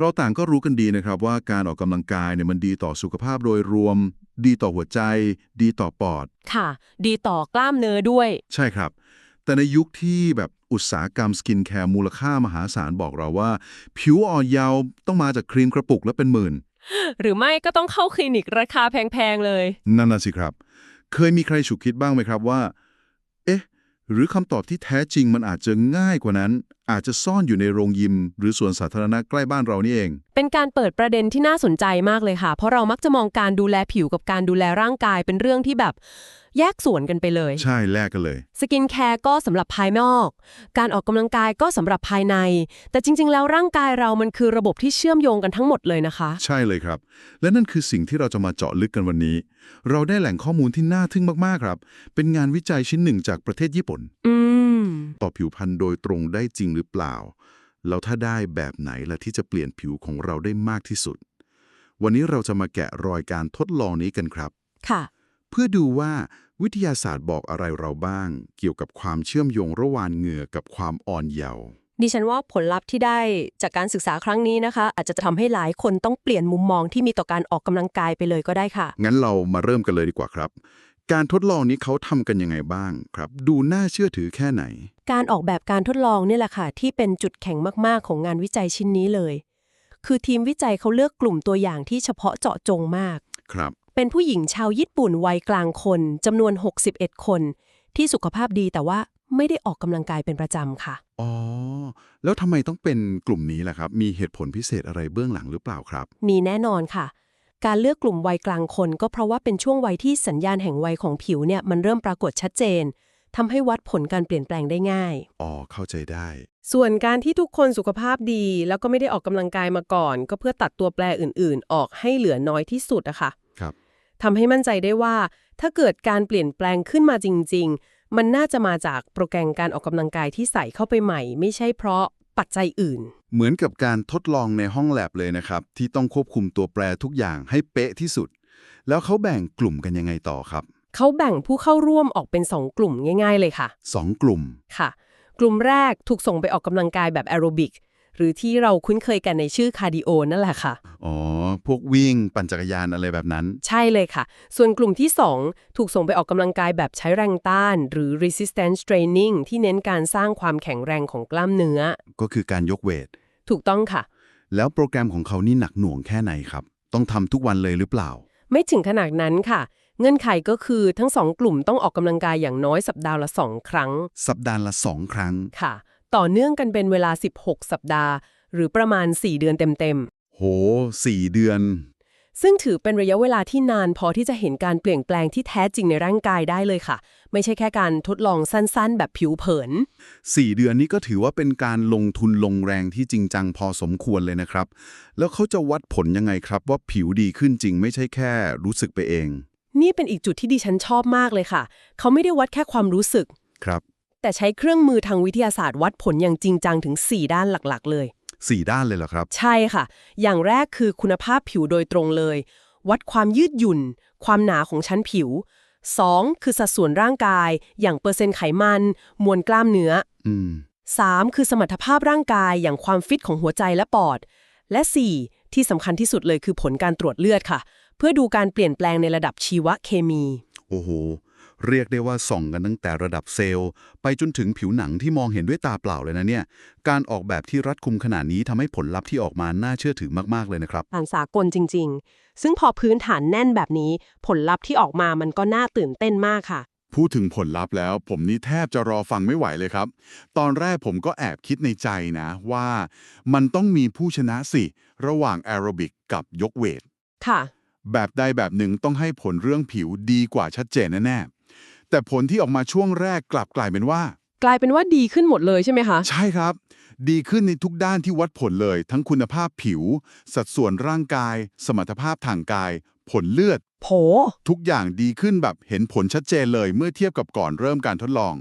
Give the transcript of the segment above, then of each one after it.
เราต่างก็รู้กันดีนะครับว่าการออกกำลังกายเนี่ยมันดีต่อสุขภาพโดยรวม ดีต่อหัวใจ ดีต่อปอด ค่ะ ดีต่อกล้ามเนื้อด้วย ใช่ครับ แต่ในยุคที่แบบอุตสาหกรรมสกินแคร์มูลค่ามหาศาลบอกเราว่า ผิวอ่อนเยาว์ต้องมาจากครีมกระปุกและเป็นหมื่น หรือไม่ก็ต้องเข้าคลินิกราคาแพง ๆ เลย นั่นน่ะสิครับ เคยมีใครฉุกคิดบ้างไหมครับว่า เอ๊ะ หรือคำตอบที่แท้จริงมันอาจจะง่ายกว่านั้น อาจจะซ่อนอยู่ในโรงยิม หรือสวนสาธารณะใกล้บ้านเรานี่เอง เป็นการเปิดประเด็นที่น่าสนใจมากเลยค่ะ เพราะเรามักจะมองการดูแลผิวกับการดูแลร่างกายเป็นเรื่องที่แบบแยกส่วนกันไปเลย ใช่แลกกันเลย สกินแคร์ก็สำหรับภายนอก การออกกำลังกายก็สำหรับภายใน แต่จริง ๆ แล้วร่างกายเรามันคือระบบที่เชื่อมโยงกันทั้งหมดเลยนะคะ ใช่เลยครับ และนั่นคือสิ่งที่เราจะมาเจาะลึกกันวันนี้ เราได้แหล่งข้อมูลที่น่าทึ่งมากๆครับ เป็นงานวิจัยชิ้นหนึ่งจากประเทศญี่ปุ่น อืม ต่อผิวพรรณโดยตรงได้จริงหรือเปล่า แล้วถ้าได้แบบไหนล่ะที่จะเปลี่ยนผิวของเราได้มากที่สุด วันนี้เราจะมาแกะรอยการทดลองนี้กันครับ ค่ะ เพื่อดูว่าวิทยาศาสตร์บอกอะไรเราบ้าง เกี่ยวกับความเชื่อมโยงระหว่างเหงื่อกับความอ่อนเยาว์ดิฉันว่าผลลัพธ์ที่ได้จากการศึกษาครั้งนี้นะคะ อาจจะทำให้หลายคนต้องเปลี่ยนมุมมองที่มีต่อการออกกำลังกายไปเลยก็ได้ค่ะ งั้นเรามาเริ่มกันเลยดีกว่าครับ การทดลองนี้เขาทำกันยังไงบ้างครับ ดูน่าเชื่อถือแค่ไหน การออกแบบการทดลองเนี่ยแหละค่ะที่เป็นจุดแข็งมากๆของงานวิจัยชิ้นนี้เลย คือทีมวิจัยเขาเลือกกลุ่มตัวอย่างที่เฉพาะเจาะจงมาก ครับ เป็นผู้หญิงชาวญี่ปุ่นวัยกลางคนจำนวน 61 คน ที่สุขภาพดีแต่ว่าไม่ได้ออกกำลังกายเป็นประจำค่ะ อ๋อ แล้วทำไมต้องเป็นกลุ่มนี้ล่ะครับ มีเหตุผลพิเศษอะไรเบื้องหลังหรือเปล่าครับ มีแน่นอนค่ะ การเลือกกลุ่มวัยกลางคน ก็เพราะว่าเป็นช่วงวัยที่สัญญาณแห่งวัยของผิวเนี่ยมันเริ่มปรากฏชัดเจน ทำให้วัดผลการเปลี่ยนแปลงได้ง่าย อ๋อ เข้าใจได้ ส่วนการที่ทุกคนสุขภาพดี แล้วก็ไม่ได้ออกกำลังกายมาก่อน ก็เพื่อตัดตัวแปรอื่น ๆ ออกให้เหลือน้อยที่สุดอะค่ะครับทำให้มั่นใจได้ว่า ถ้าเกิดการเปลี่ยนแปลงขึ้นมาจริง ๆ มันน่าจะมาจากโปรแกรมการออกกำลังกายที่ใส่เข้าไปใหม่ ไม่ใช่เพราะปัจจัยอื่น เหมือนกับการทดลองในห้องแลบเลยนะครับ ที่ต้องควบคุมตัวแปรทุกอย่างให้เป๊ะที่สุด แล้วเขาแบ่งกลุ่มกันยังไงต่อครับ เขาแบ่งผู้เข้าร่วมออกเป็น 2 กลุ่มง่ายๆเลยค่ะสองกลุ่มค่ะ กลุ่มแรกถูกส่งไปออกกำลังกายแบบแอโรบิกหรือที่เราคุ้นเคยกันในชื่อคาร์ดิโอนั่นแหละค่ะ อ๋อ พวกวิ่งปั่นจักรยานอะไรแบบนั้น ใช่เลยค่ะ ส่วนกลุ่มที่ 2 ถูกส่งไปออกกำลังกายแบบใช้แรงต้าน หรือ resistance training ที่เน้นการสร้างความแข็งแรงของกล้ามเนื้อ ก็คือการยกเวท ถูกต้องค่ะ แล้วโปรแกรมของเขานี่หนักหน่วงแค่ไหนครับ ต้องทำทุกวันเลยหรือเปล่า ไม่ถึงขนาดนั้นค่ะ เงื่อนไขก็คือทั้งสองกลุ่มต้องออกกำลังกายอย่างน้อยสัปดาห์ละ2ครั้ง สัปดาห์ละสองครั้ง ค่ะ ต่อเนื่องกันเป็นเวลา 16 สัปดาห์ หรือประมาณ 4 เดือนเต็มโหสี่เดือนๆซึ่งถือเป็นระยะเวลาที่นานพอที่จะเห็นการเปลี่ยนแปลงที่แท้จริงในร่างกายได้เลยค่ะ ไม่ใช่แค่การทดลองสั้นๆ แบบผิวเผินสี่เดือนนี้ก็ถือว่าเป็นการลงทุนลงแรงที่จริงจังพอสมควรเลยนะครับ แล้วเขาจะวัดผลยังไงครับว่าผิวดีขึ้นจริงไม่ใช่แค่รู้สึกไปเอง นี่เป็นอีกจุดที่ดิฉันชอบมากเลยค่ะ เขาไม่ได้วัดแค่ความรู้สึก ครับ แต่ใช้เครื่องมือทางวิทยาศาสตร์วัดผลอย่างจริงจังถึง 4 ด้านหลักๆ เลยสี่ด้านเลยเหรอครับ ใช่ค่ะ อย่างแรกคือคุณภาพผิวโดยตรงเลย วัดความยืดหยุ่น ความหนาของชั้นผิว 2. คือสัดส่วนร่างกาย อย่างเปอร์เซ็นต์ไขมัน มวลกล้ามเนื้ออืม 3. คือสมรรถภาพร่างกาย อย่างความฟิตของหัวใจและปอด และ 4. ที่สำคัญที่สุดเลยคือผลการตรวจเลือดค่ะ เพื่อดูการเปลี่ยนแปลงในระดับชีวเคมี โอ้โห เรียกได้ว่าส่องกันตั้งแต่ระดับเซลล์ ไปจนถึงผิวหนังที่มองเห็นด้วยตาเปล่าเลยนะเนี่ย การออกแบบที่รัดกุมขนาดนี้ทำให้ผลลัพธ์ที่ออกมาน่าเชื่อถือมากๆเลยนะครับผ่านสากลจริง ๆ ซึ่งพอพื้นฐานแน่นแบบนี้ ผลลัพธ์ที่ออกมามันก็น่าตื่นเต้นมากค่ะ พูดถึงผลลัพธ์แล้ว ผมนี่แทบจะรอฟังไม่ไหวเลยครับ ตอนแรกผมก็แอบคิดในใจนะว่า มันต้องมีผู้ชนะสิ ระหว่างแอโรบิกกับยกเวท ค่ะ แบบใดแบบหนึ่งต้องให้ผลเรื่องผิวดีกว่าชัดเจนแน่ๆแต่ผลที่ออกมาช่วงแรกกลับกลายเป็นว่า กลายเป็นว่าดีขึ้นหมดเลยใช่ไหมคะ ใช่ครับ ดีขึ้นในทุกด้านที่วัดผลเลย ทั้งคุณภาพผิว สัดส่วนร่างกาย สมรรถภาพทางกาย ผลเลือด โผ ทุกอย่างดีขึ้นแบบเห็นผลชัดเจนเลยเมื่อเทียบกับก่อนเริ่มการทดลอง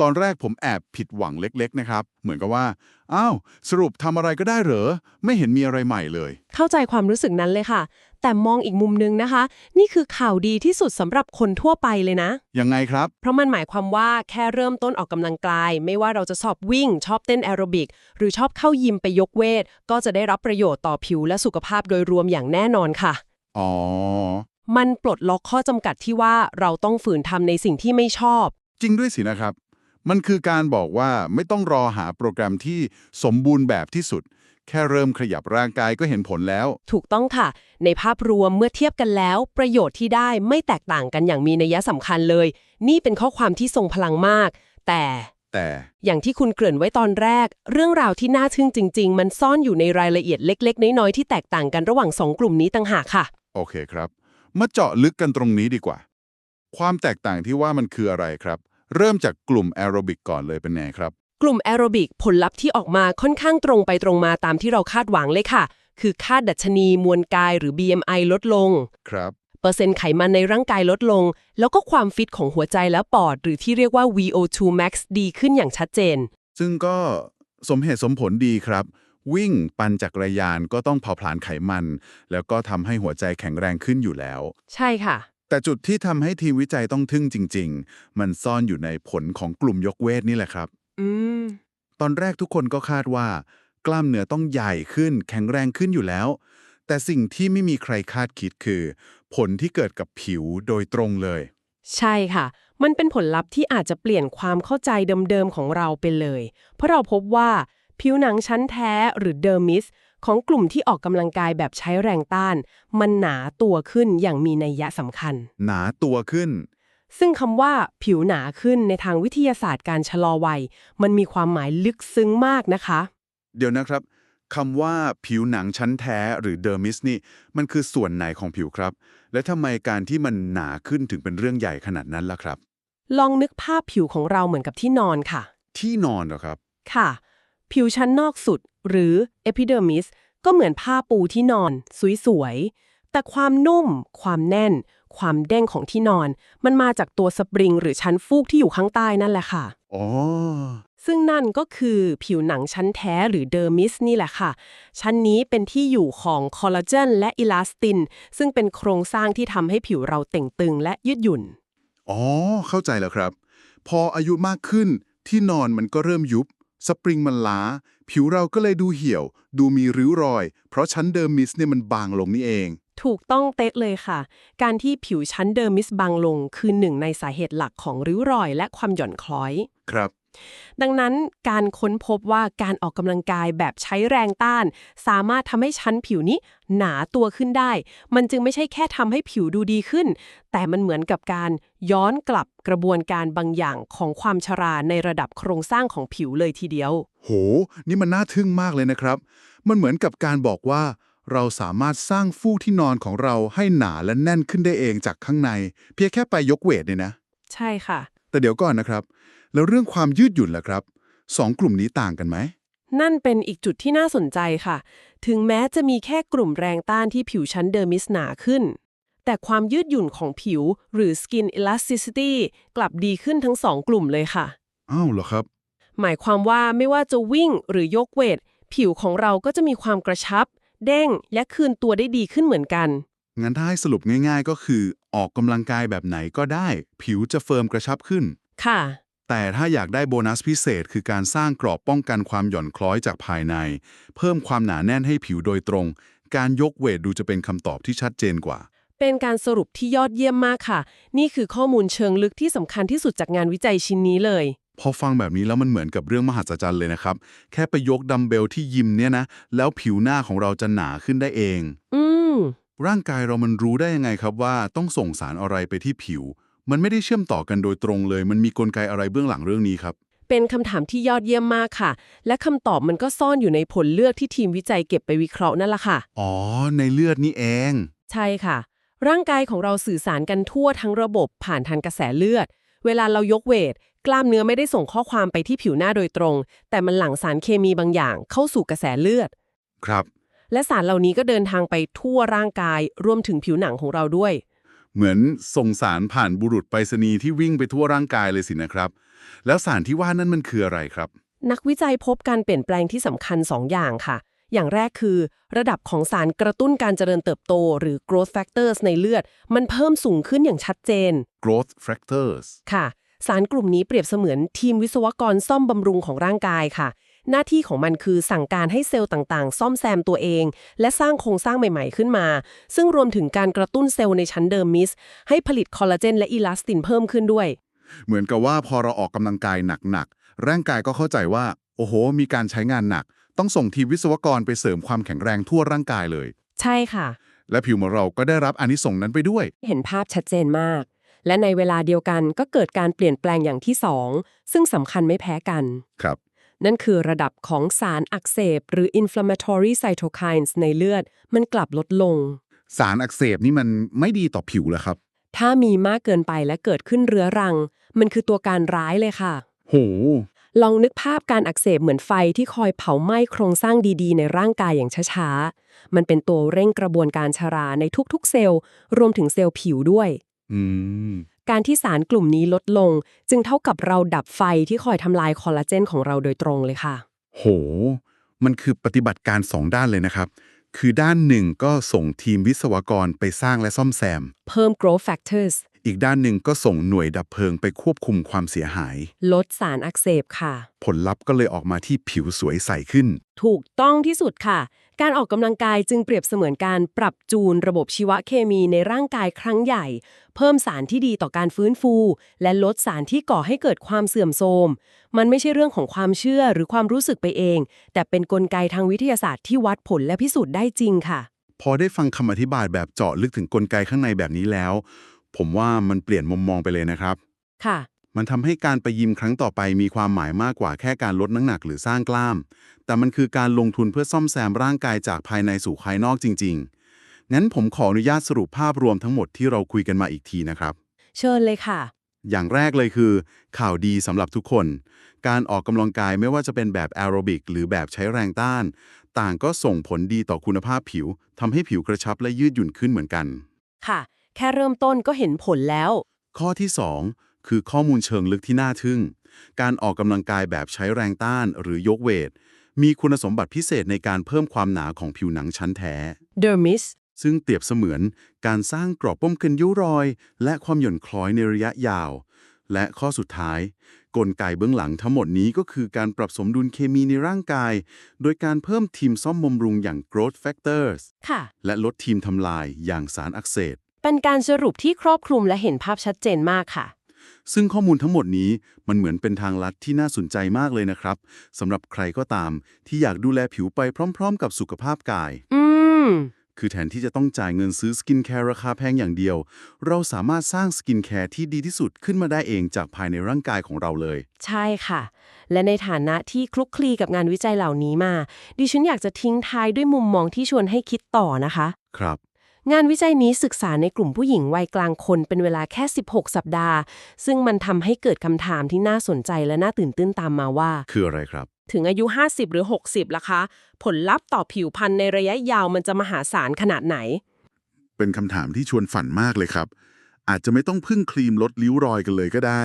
ตอนแรกผมแอบผิดหวังเล็กๆนะครับ เหมือนกับว่า อ้าว สรุปทำอะไรก็ได้เหรอ ไม่เห็นมีอะไรใหม่เลย เข้าใจความรู้สึกนั้นเลยค่ะ แต่มองอีกมุมนึงนะคะ นี่คือข่าวดีที่สุดสำหรับคนทั่วไปเลยนะ ยังไงครับ เพราะมันหมายความว่าแค่เริ่มต้นออกกำลังกาย ไม่ว่าเราจะชอบวิ่ง ชอบเต้นแอโรบิก หรือชอบเข้ายิมไปยกเวท ก็จะได้รับประโยชน์ต่อผิวและสุขภาพโดยรวมอย่างแน่นอนค่ะ อ๋อ มันปลดล็อกข้อจำกัดที่ว่าเราต้องฝืนทำในสิ่งที่ไม่ชอบ จริงด้วยสินะครับ มันคือการบอกว่าไม่ต้องรอหาโปรแกรมที่สมบูรณ์แบบที่สุด แค่เริ่มขยับร่างกายก็เห็นผลแล้ว ถูกต้องค่ะ ในภาพรวมเมื่อเทียบกันแล้ว ประโยชน์ที่ได้ไม่แตกต่างกันอย่างมีนัยสำคัญเลย นี่เป็นข้อความที่ทรงพลังมาก แต่แต่อย่างที่คุณเกริ่นไว้ตอนแรก เรื่องราวที่น่าทึ่งจริง ๆ มันซ่อนอยู่ในรายละเอียดเล็ก ๆ น้อยๆที่แตกต่างกันระหว่างสองกลุ่มนี้ต่างหากค่ะ โอเคครับ มาเจาะลึกกันตรงนี้ดีกว่า ความแตกต่างที่ว่ามันคืออะไรครับ เริ่มจากกลุ่มแอโรบิกก่อนเลยเป็นไงครับ กลุ่มแอโรบิกผลลัพธ์ที่ออกมาค่อนข้างตรงไปตรงมาตามที่เราคาดหวังเลยค่ะ คือค่าดัชนีมวลกายหรือ BMI ลดลง ครับ เปอร์เซ็นต์ไขมันในร่างกายลดลง แล้วก็ความฟิตของหัวใจและปอด หรือที่เรียกว่า VO2 max ดีขึ้นอย่างชัดเจน ซึ่งก็สมเหตุสมผลดีครับ วิ่งปั่นจักรยานก็ต้องเผาผลาญไขมัน แล้วก็ทำให้หัวใจแข็งแรงขึ้นอยู่แล้ว ใช่ค่ะ แต่จุดที่ทำให้ทีมวิจัยต้องทึ่งจริง ๆ มันซ่อนอยู่ในผลของกลุ่มยกเวทนี่แหละครับอืม ตอนแรกทุกคนก็คาดว่า กล้ามเนื้อต้องใหญ่ขึ้น แข็งแรงขึ้นอยู่แล้ว แต่สิ่งที่ไม่มีใครคาดคิดคือ ผลที่เกิดกับผิวโดยตรงเลย ใช่ค่ะ มันเป็นผลลัพธ์ที่อาจจะเปลี่ยนความเข้าใจเดิมๆของเราไปเลย เพราะเราพบว่าผิวหนังชั้นแท้หรือเดอร์มิสของกลุ่มที่ออกกำลังกายแบบใช้แรงต้าน มันหนาตัวขึ้นอย่างมีนัยยะสำคัญ หนาตัวขึ้น ซึ่งคำว่าผิวหนาขึ้นในทางวิทยาศาสตร์การชะลอวัย มันมีความหมายลึกซึ้งมากนะคะ เดี๋ยวนะครับคำว่าผิวหนังชั้นแท้หรือเดอร์มิสนี่ มันคือส่วนไหนของผิวครับ และทำไมการที่มันหนาขึ้นถึงเป็นเรื่องใหญ่ขนาดนั้นล่ะครับ ลองนึกภาพผิวของเราเหมือนกับที่นอนค่ะ ที่นอนเหรอครับ ค่ะ ผิวชั้นนอกสุด หรือ epidermis ก็เหมือนผ้าปูที่นอน สวยๆ แต่ความนุ่ม ความแน่น ความเด้งของที่นอน มันมาจากตัวสปริง หรือชั้นฟูกที่อยู่ข้างใต้นั่นแหละค่ะ อ๋อ ซึ่งนั่นก็คือผิวหนังชั้นแท้หรือเดอร์มิสนี่แหละค่ะ ชั้นนี้เป็นที่อยู่ของคอลลาเจนและอิลาสติน ซึ่งเป็นโครงสร้างที่ทำให้ผิวเราเต่งตึงและยืดหยุ่น อ๋อ เข้าใจแล้วครับ พออายุมากขึ้นที่นอนมันก็เริ่มยุบ สปริงมันล้า ผิวเราก็เลยดูเหี่ยว ดูมีริ้วรอย เพราะชั้นเดอร์มิสเนี่ยมันบางลงนี่เอง ถูกต้องเต๊ะเลยค่ะ การที่ผิวชั้นเดอร์มิสบางลง คือหนึ่งในสาเหตุหลักของริ้วรอย และความหย่อนคล้อย ครับ ดังนั้นการค้นพบว่าการออกกำลังกายแบบใช้แรงต้าน สามารถทำให้ชั้นผิวนี้หนาตัวขึ้นได้ มันจึงไม่ใช่แค่ทำให้ผิวดูดีขึ้น แต่มันเหมือนกับการย้อนกลับกระบวนการบางอย่างของความชราในระดับโครงสร้างของผิวเลยทีเดียว โห นี่มันน่าทึ่งมากเลยนะครับ มันเหมือนกับการบอกว่า เราสามารถสร้างฟูกที่นอนของเราให้หนาและแน่นขึ้นได้เองจากข้างใน เพียงแค่ไปยกเวทเนี่ยนะ ใช่ค่ะ แต่เดี๋ยวก่อนนะครับ แล้วเรื่องความยืดหยุ่นล่ะครับสองกลุ่มนี้ต่างกันไหม นั่นเป็นอีกจุดที่น่าสนใจค่ะ ถึงแม้จะมีแค่กลุ่มแรงต้านที่ผิวชั้นเดอร์มิสหนาขึ้น แต่ความยืดหยุ่นของผิวหรือ skin elasticity กลับดีขึ้นทั้งสองกลุ่มเลยค่ะ อ้าวเหรอครับ หมายความว่าไม่ว่าจะวิ่งหรือยกเวท ผิวของเราก็จะมีความกระชับ เด้ง และคืนตัวได้ดีขึ้นเหมือนกัน งั้นถ้าให้สรุปง่าย ๆ ก็คือออกกำลังกายแบบไหนก็ได้ ผิวจะเฟิร์มกระชับขึ้น ค่ะ แต่ถ้าอยากได้โบนัสพิเศษคือการสร้างกรอบป้องกันความหย่อนคล้อยจากภายใน เพิ่มความหนาแน่นให้ผิวโดยตรง การยกเวทดูจะเป็นคำตอบที่ชัดเจนกว่า เป็นการสรุปที่ยอดเยี่ยมมากค่ะ นี่คือข้อมูลเชิงลึกที่สำคัญที่สุดจากงานวิจัยชิ้นนี้เลย พอฟังแบบนี้แล้วมันเหมือนกับเรื่องมหัศจรรย์เลยนะครับ แค่ไปยกดัมเบลที่ยิมเนี่ยนะ แล้วผิวหน้าของเราจะหนาขึ้นได้เอง อืมร่างกายเรามันรู้ได้ยังไงครับว่าต้องส่งสารอะไรไปที่ผิว มันไม่ได้เชื่อมต่อกันโดยตรงเลย มันมีกลไกอะไรเบื้องหลังเรื่องนี้ครับ เป็นคำถามที่ยอดเยี่ยมมากค่ะ และคำตอบมันก็ซ่อนอยู่ในผลเลือดที่ทีมวิจัยเก็บไปวิเคราะห์นั่นแหละค่ะ อ๋อ ในเลือดนี่เอง ใช่ค่ะ ร่างกายของเราสื่อสารกันทั่วทั้งระบบผ่านทางกระแสเลือด เวลาเรายกเวท กล้ามเนื้อไม่ได้ส่งข้อความไปที่ผิวหน้าโดยตรง แต่มันหลั่งสารเคมีบางอย่างเข้าสู่กระแสเลือด ครับ และสารเหล่านี้ก็เดินทางไปทั่วร่างกายรวมถึงผิวหนังของเราด้วย เหมือนส่งสารผ่านบุรุษไปรษณีย์ที่วิ่งไปทั่วร่างกายเลยสินะครับ แล้วสารที่ว่านั่นมันคืออะไรครับ นักวิจัยพบการเปลี่ยนแปลงที่สำคัญ 2 อย่างค่ะ อย่างแรกคือ ระดับของสารกระตุ้นการเจริญเติบโต หรือ growth factors ในเลือด มันเพิ่มสูงขึ้นอย่างชัดเจน growth factors ค่ะ สารกลุ่มนี้เปรียบเสมือนทีมวิศวกรซ่อมบำรุงของร่างกายค่ะ หน้าที่ของมันคือสั่งการให้เซลล์ต่างๆ ซ่อมแซมตัวเอง และสร้างโครงสร้างใหม่ๆขึ้นมา ซึ่งรวมถึงการกระตุ้นเซลล์ในชั้นเดิมมิส ให้ผลิตคอลลาเจนและอีลาสตินเพิ่มขึ้นด้วย เหมือนกับว่าพอเราออกกำลังกายหนักๆร่างกายก็เข้าใจว่า โอ้โห มีการใช้งานหนัก ต้องส่งทีมวิศวกรไปเสริมความแข็งแรงทั่วร่างกายเลย ใช่ค่ะ และผิวของเราก็ได้รับอานิสงส์นั้นไปด้วย เห็นภาพชัดเจนมาก และในเวลาเดียวกันก็เกิดการเปลี่ยนแปลงอย่างที่สองซึ่งสำคัญไม่แพ้กัน ครับ นั่นคือระดับของสารอักเสบ หรือ inflammatory cytokines ในเลือด มันกลับลดลง สารอักเสบนี่มันไม่ดีต่อผิวเหรอครับ ถ้ามีมากเกินไปและเกิดขึ้นเรื้อรัง มันคือตัวการร้ายเลยค่ะ โห ลองนึกภาพการอักเสบเหมือนไฟที่คอยเผาไหม้โครงสร้างดีๆ ในร่างกายอย่างช้าๆ มันเป็นตัวเร่งกระบวนการชราในทุกๆ เซลล์ รวมถึงเซลล์ผิวด้วยอืมการที่สารกลุ่มนี้ลดลง จึงเท่ากับเราดับไฟที่คอยทำลายคอลลาเจนของเราโดยตรงเลยค่ะ โห มันคือปฏิบัติการสองด้านเลยนะครับ คือด้านหนึ่งก็ส่งทีมวิศวกรไปสร้างและซ่อมแซม เพิ่ม growth factors อีกด้านหนึ่งก็ส่งหน่วยดับเพลิงไปควบคุมความเสียหาย ลดสารอักเสบค่ะ ผลลัพธ์ก็เลยออกมาที่ผิวสวยใสขึ้น ถูกต้องที่สุดค่ะ การออกกำลังกายจึงเปรียบเสมือนการปรับจูนระบบชีวเคมีในร่างกายครั้งใหญ่ เพิ่มสารที่ดีต่อการฟื้นฟู และลดสารที่ก่อให้เกิดความเสื่อมโทรม มันไม่ใช่เรื่องของความเชื่อหรือความรู้สึกไปเอง แต่เป็นนกลไกทางวิทยาศาสตร์ที่วัดผลและพิสูจน์ได้จริงค่ะ พอได้ฟังคำอธิบายแบบเจาะลึกถึงกลไกข้างในแบบนี้แล้ว ผมว่ามันเปลี่ยนมุมมองไปเลยนะครับ ค่ะ มันทำให้การไปยิมครั้งต่อไปมีความหมายมากกว่าแค่การลดน้ำหนักหรือสร้างกล้าม แต่มันคือการลงทุนเพื่อซ่อมแซมร่างกายจากภายในสู่ภายนอกจริง ๆ งั้นผมขออนุญาตสรุปภาพรวมทั้งหมดที่เราคุยกันมาอีกทีนะครับ เชิญเลยค่ะ อย่างแรกเลยคือ ข่าวดีสำหรับทุกคน การออกกำลังกายไม่ว่าจะเป็นแบบแอโรบิกหรือแบบใช้แรงต้าน ต่างก็ส่งผลดีต่อคุณภาพผิวทำให้ผิวกระชับและยืดหยุ่นขึ้นเหมือนกัน ค่ะ แค่เริ่มต้นก็เห็นผลแล้ว ข้อที่ 2 คือข้อมูลเชิงลึกที่น่าทึ่ง การออกกำลังกายแบบใช้แรงต้านหรือยกเวท มีคุณสมบัติพิเศษในการเพิ่มความหนาของผิวหนังชั้นแท้ dermis ซึ่งเปรียบเสมือนการสร้างกรอบป้องกันยุรอย และความหย่อนคล้อยในระยะยาว และข้อสุดท้าย กลไกเบื้องหลังทั้งหมดนี้ก็คือการปรับสมดุลเคมีในร่างกาย โดยการเพิ่มทีมซ่อมบำรุงอย่าง growth factors ค่ะ และลดทีมทำลายอย่างสารอักเสบ เป็นการสรุปที่ครอบคลุมและเห็นภาพชัดเจนมากค่ะ ซึ่งข้อมูลทั้งหมดนี้มันเหมือนเป็นทางลัดที่น่าสนใจมากเลยนะครับสำหรับใครก็ตามที่อยากดูแลผิวไปพร้อม ๆ กับสุขภาพกาย อืม คือแทนที่จะต้องจ่ายเงินซื้อสกินแคร์ราคาแพงอย่างเดียว เราสามารถสร้างสกินแคร์ที่ดีที่สุดขึ้นมาได้เองจากภายในร่างกายของเราเลย ใช่ค่ะ และในฐานะที่คลุกคลีกับงานวิจัยเหล่านี้มา ดิฉันอยากจะทิ้งท้ายด้วยมุมมองที่ชวนให้คิดต่อนะคะ ครับ งานวิจัยนี้ศึกษาในกลุ่มผู้หญิงวัยกลางคนเป็นเวลาแค่ 16 สัปดาห์ ซึ่งมันทำให้เกิดคำถามที่น่าสนใจและน่าตื่นตื้นตามมาว่า คืออะไรครับ ถึงอายุ 50 หรือ 60ล่ะคะ ผลลัพธ์ต่อผิวพรรณในระยะยาวมันจะมหาศาลขนาดไหน เป็นคำถามที่ชวนฝันมากเลยครับ อาจจะไม่ต้องพึ่งครีมลดริ้วรอยกันเลยก็ได้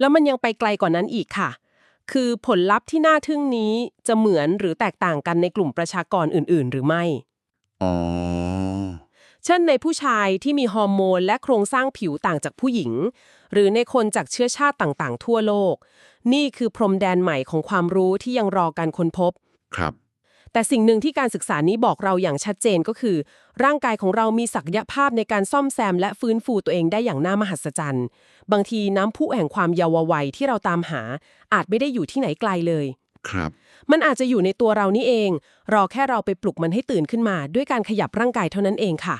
แล้วมันยังไปไกลกว่านั้นอีกค่ะ คือผลลัพธ์ที่น่าทึ่งนี้จะเหมือนหรือแตกต่างกันในกลุ่มประชากรอื่น ๆ หรือไม่ อ๋อ เช่นในผู้ชายที่มีฮอร์โมนและโครงสร้างผิวต่างจากผู้หญิง หรือในคนจากเชื้อชาติต่างๆ ทั่วโลก นี่คือพรมแดนใหม่ของความรู้ที่ยังรอการค้นพบ ครับ แต่สิ่งหนึ่งที่การศึกษานี้บอกเราอย่างชัดเจนก็คือ ร่างกายของเรามีศักยภาพในการซ่อมแซมและฟื้นฟูตัวเองได้อย่างน่ามหัศจรรย์ บางทีน้ำพุแห่งความเยาว์วัยที่เราตามหา อาจไม่ได้อยู่ที่ไหนไกลเลยครับมันอาจจะอยู่ในตัวเรานี่เอง รอแค่เราไปปลุกมันให้ตื่นขึ้นมา ด้วยการขยับร่างกายเท่านั้นเองค่ะ